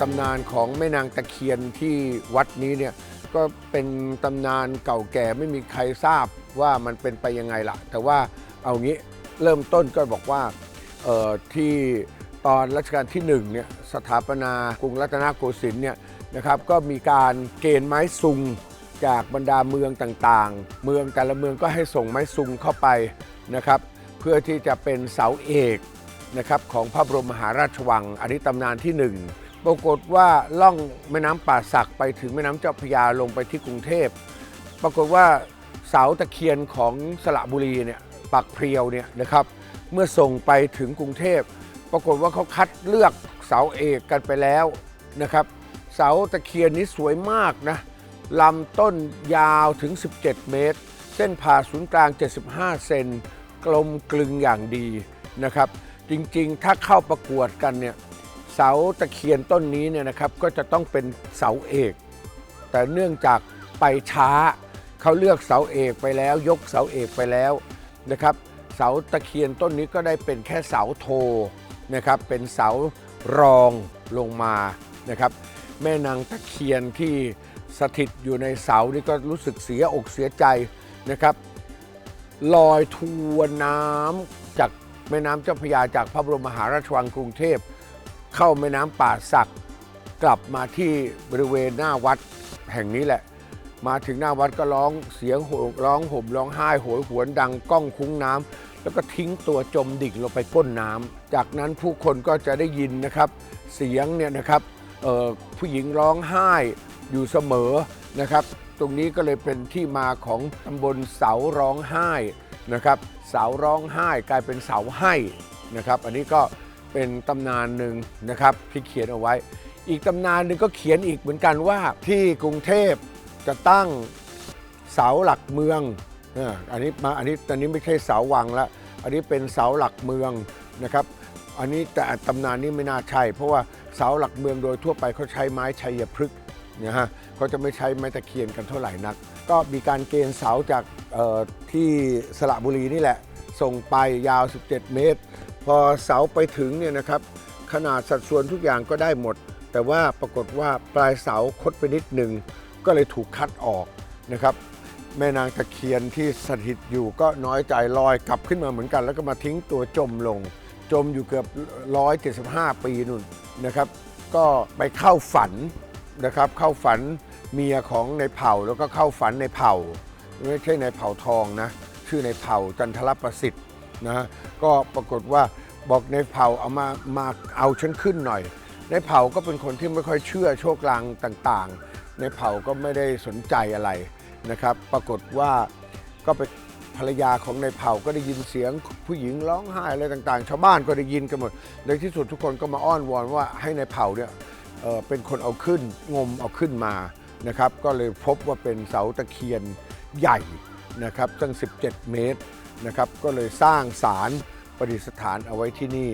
ตำนานของแม่นางตะเคียนที่วัดนี้เนี่ยก็เป็นตำนานเก่าแก่ไม่มีใครทราบว่ามันเป็นไปยังไงล่ะ แต่ว่าเอางี้เริ่มต้นก็บอกว่าที่ตอนรัชกาลที่หนึ่งเนี่ยสถาปนากรุงรัตนโกสินทร์เนี่ยนะครับก็มีการเกณฑ์ไม้ซุงจากบรรดาเมืองต่างๆ เมืองแต่ละเมืองก็ให้ส่งไม้ซุงเข้าไปนะครับเพื่อที่จะเป็นเสาเอกนะครับของพระบรมมหาราชวังอันนี้ตำนานที่หนึ่ง ปรากฏว่าล่องแม่น้ำป่าสักไปถึงแม่น้ำเจ้าพระยาลงไปที่กรุงเทพ ปรากฏว่าเสาตะเคียนของสระบุรีเนี่ยปักเพรียวเนี่ยนะครับ เมื่อส่งไปถึงกรุงเทพ ปรากฏว่าเขาคัดเลือกเสาเอกกันไปแล้วนะครับ เสาตะเคียนนี้สวยมากนะลำต้นยาวถึง 17 เมตร เส้นผ่าศูนย์กลาง 75 เซนกลมกลึงอย่างดีนะครับ จริงๆ ถ้าเข้าประกวดกันเนี่ย เสาตะเคียนต้นนี้เนี่ยนะครับก็จะต้องเป็นเสาเอก แต่เนื่องจากไปช้าเขาเลือกเสาเอกไปแล้ว ยกเสาเอกไปแล้วนะครับ เสาตะเคียนต้นนี้ก็ได้เป็นแค่เสาโทนะครับเป็นเสารองลงมานะครับ แม่นางตะเคียนที่สถิตอยู่ในเสานี่ก็รู้สึกเสียอกเสียใจนะครับ ลอยทวนน้ำจากแม่น้ำเจ้าพระยาจากพระบรมมหาราชวังกรุงเทพ เข้าแม่น้ำป่าสัก กลับมาที่บริเวณหน้าวัดแห่งนี้แหละ มาถึงหน้าวัดก็ร้องเสียงโหร้องห่มร้องไห้โหยหวนดังก้องคุ้งน้ำแล้วก็ทิ้งตัวจมดิ่งลงไปก้นน้ำจากนั้นผู้คนก็จะได้ยินนะครับ เสียงเนี่ยนะครับผู้หญิงร้องไห้อยู่เสมอนะครับ ตรงนี้ก็เลยเป็นที่มาของตำบลเสาร้องไห้นะครับ เสาร้องไห้กลายเป็นเสาให้นะครับ อันนี้ก็ เป็นตำนานหนึ่งนะครับที่เขียนเอาไว้ อีกตำนานหนึ่งก็เขียนอีกเหมือนกันว่าที่กรุงเทพจะตั้งเสาหลักเมืองอันนี้มาอันนี้ตอนนี้ไม่ใช่เสาวังแล้วอันนี้เป็นเสาหลักเมืองนะครับ อันนี้แต่ตำนานนี้ไม่น่าใช่ เพราะว่าเสาหลักเมืองโดยทั่วไปเขาใช้ไม้ชัยพฤกษ์นะฮะเขาจะไม่ใช้ไม้ตะเคียนกันเท่าไหร่นัก ก็มีการเกณฑ์เสาจากที่สระบุรีนี่แหละ ส่งไปยาว 17 เมตร พอเสาไปถึงเนี่ยนะครับ ขนาดสัดส่วนทุกอย่างก็ได้หมด แต่ว่าปรากฏว่าปลายเสาคดไปนิดหนึ่งก็เลยถูกคัดออกนะครับ แม่นางตะเคียนที่สถิตอยู่ก็น้อยใจลอยกลับขึ้นมาเหมือนกัน แล้วก็มาทิ้งตัวจมลง จมอยู่เกือบ 175 ปีนู่นนะครับ ก็ไปเข้าฝันนะครับ เข้าฝันเมียของในเผ่าแล้วก็เข้าฝันในเผ่า ไม่ใช่ในเผ่าทองนะ ชื่อในเผ่าจันทรประสิทธิ์ นะก็ปรากฏว่าบอกในเผ่าเอามามาเอาฉันขึ้นหน่อย ในเผ่าก็เป็นคนที่ไม่ค่อยเชื่อโชคลางต่างๆ ในเผ่าก็ไม่ได้สนใจอะไรนะครับ ปรากฏว่าก็ไปภรรยาของในเผ่าก็ได้ยินเสียงผู้หญิงร้องไห้อะไรต่างๆ ชาวบ้านก็ได้ยินกันหมดในที่สุดทุกคนก็มาอ้อนวอนว่าให้ในเผ่าเนี่ยเเป็นคนเอาขึ้นงมเอาขึ้นมานะครับ ก็เลยพบว่าเป็นเสาตะเคียนใหญ่นะครับตั้ง 17 เมตร นะครับ ก็เลยสร้างศาลประดิษฐานเอาไว้ที่นี่